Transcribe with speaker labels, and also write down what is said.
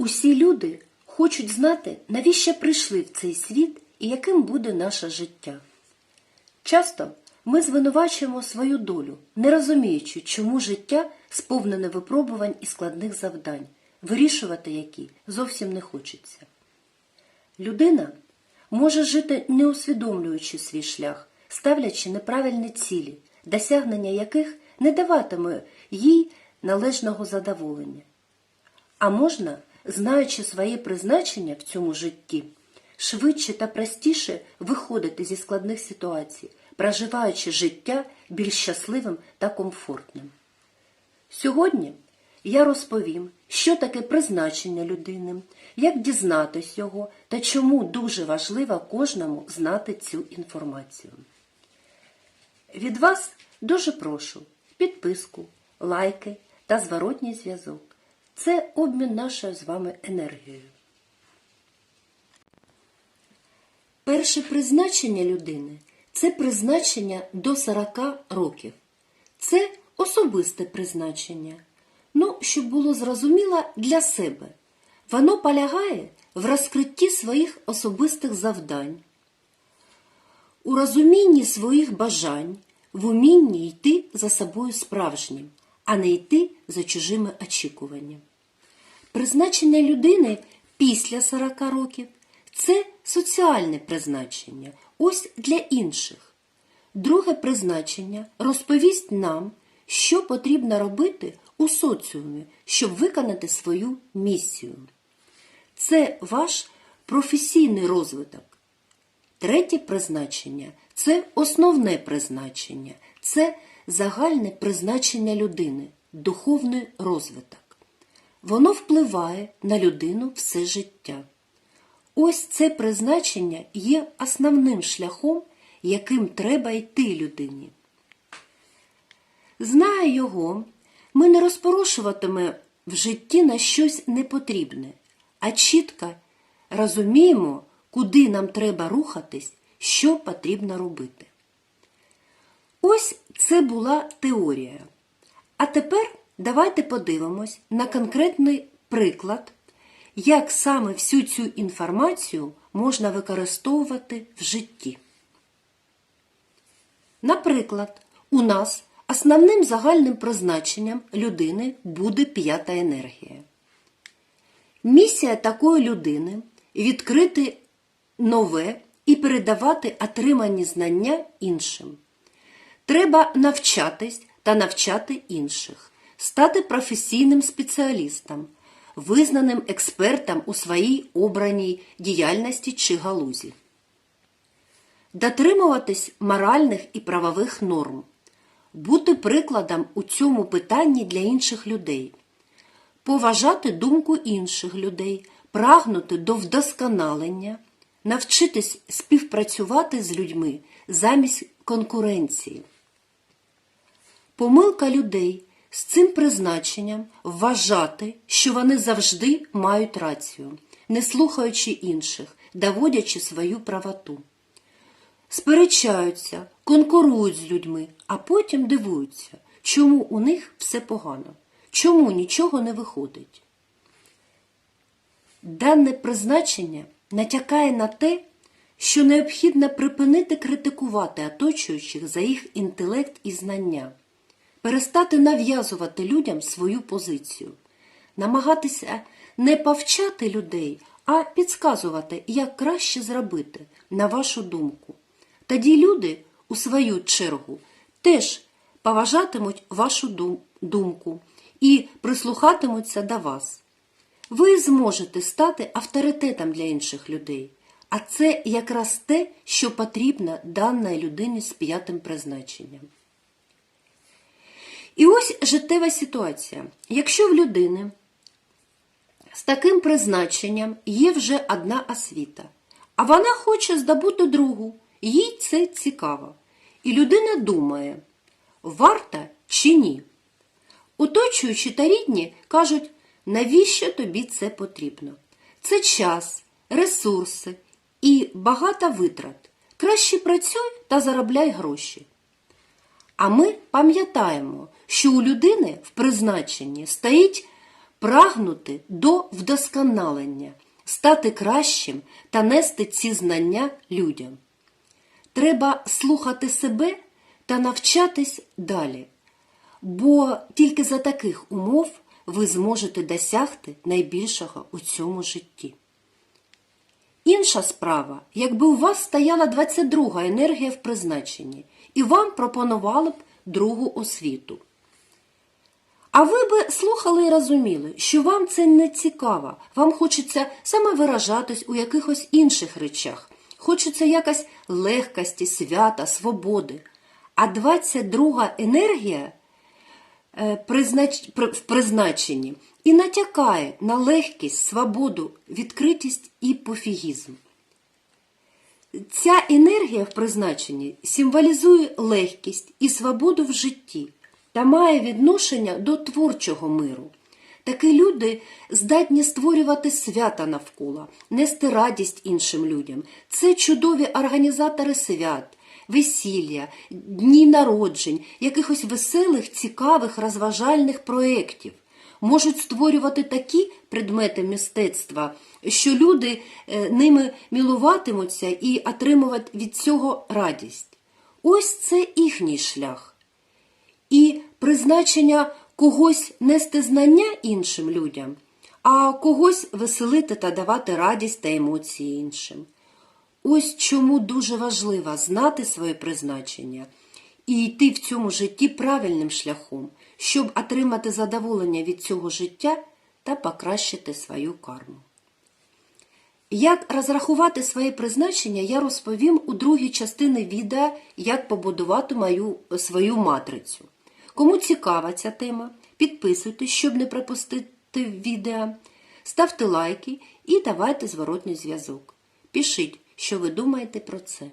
Speaker 1: Усі люди хочуть знати, навіщо прийшли в цей світ і яким буде наше життя. Часто ми звинувачуємо свою долю, не розуміючи, чому життя сповнене випробувань і складних завдань, вирішувати які зовсім не хочеться. Людина може жити не усвідомлюючи свій шлях, ставлячи неправильні цілі, досягнення яких не даватиме їй належного задоволення. А можна, знаючи своє призначення в цьому житті, швидше та простіше виходити зі складних ситуацій, проживаючи життя більш щасливим та комфортним. Сьогодні я розповім, що таке призначення людини, як дізнатись його та чому дуже важливо кожному знати цю інформацію. Від вас дуже прошу підписку, лайки та зворотній зв'язок. Це обмін нашою з вами енергією. Перше призначення людини це призначення до 40 років. Це особисте призначення. Ну, щоб було зрозуміло для себе. Воно полягає в розкритті своїх особистих завдань, у розумінні своїх бажань, в умінні йти за собою справжнім, а не йти за чужими очікуваннями. Призначення людини після 40 років це соціальне призначення, ось для інших. Друге призначення розповість нам, що потрібно робити у соціумі, щоб виконати свою місію. Це ваш професійний розвиток. Третє призначення це основне призначення, це загальне призначення людини, духовний розвиток. Воно впливає на людину все життя. Ось це призначення є основним шляхом, яким треба йти людині. Знає його, ми не розпорошуватиме в житті на щось непотрібне, а чітко розуміємо, куди нам треба рухатись, що потрібно робити. Ось це була теорія. А тепер давайте подивимось на конкретний приклад, як саме всю цю інформацію можна використовувати в житті. Наприклад, у нас основним загальним призначенням людини буде п'ята енергія. Місія такої людини відкрити нове і передавати отримані знання іншим. Треба навчатись та навчати інших, стати професійним спеціалістом, визнаним експертом у своїй обраній діяльності чи галузі, дотримуватись моральних і правових норм, бути прикладом у цьому питанні для інших людей, поважати думку інших людей, прагнути до вдосконалення, навчитись співпрацювати з людьми замість конкуренції. Помилка людей з цим призначенням вважати, що вони завжди мають рацію, не слухаючи інших, доводячи свою правоту. Сперечаються, конкурують з людьми, а потім дивуються, чому у них все погано, чому нічого не виходить. Дане призначення натякає на те, що необхідно припинити критикувати оточуючих за їх інтелект і знання, перестати нав'язувати людям свою позицію, намагатися не повчати людей, а підказувати, як краще зробити, на вашу думку. Тоді люди, у свою чергу, теж поважатимуть вашу думку і прислухатимуться до вас. Ви зможете стати авторитетом для інших людей, а це якраз те, що потрібно даній людині з п'ятим призначенням. І ось життєва ситуація. Якщо в людини з таким призначенням є вже одна освіта, а вона хоче здобути другу, їй це цікаво. І людина думає, варта чи ні. Оточуючі та рідні кажуть, навіщо тобі це потрібно? Це час, ресурси і багато витрат. Краще працюй та заробляй гроші. А ми пам'ятаємо, що у людини в призначенні стоїть прагнути до вдосконалення, стати кращим та нести ці знання людям. Треба слухати себе та навчатись далі, бо тільки за таких умов ви зможете досягти найбільшого у цьому житті. Інша справа, якби у вас стояла 22 енергія в призначенні, і вам пропонували б другу освіту. А ви би слухали і розуміли, що вам це не цікаво, вам хочеться саме виражатись у якихось інших речах, хочеться якась легкості, свята, свободи. А 22 енергія е, в призначенні і натякає на легкість, свободу, відкритість і пофігізм. Ця енергія в призначенні символізує легкість і свободу в житті та має відношення до творчого миру. Такі люди здатні створювати свята навколо, нести радість іншим людям. Це чудові організатори свят, весілля, дні народжень, якихось веселих, цікавих, розважальних проєктів. Можуть створювати такі предмети мистецтва, що люди е, ними мілуватимуться і отримувати від цього радість. Ось це їхній шлях. І призначення когось нести знання іншим людям, а когось веселити та давати радість та емоції іншим. Ось чому дуже важливо знати своє призначення і йти в цьому житті правильним шляхом, щоб отримати задоволення від цього життя та покращити свою карму. Як розрахувати своє призначення, я розповім у другій частині відео, як побудувати мою свою матрицю. Кому цікава ця тема, підписуйтесь, щоб не пропустити відео, ставте лайки і давайте зворотній зв'язок. Пишіть, що ви думаєте про це.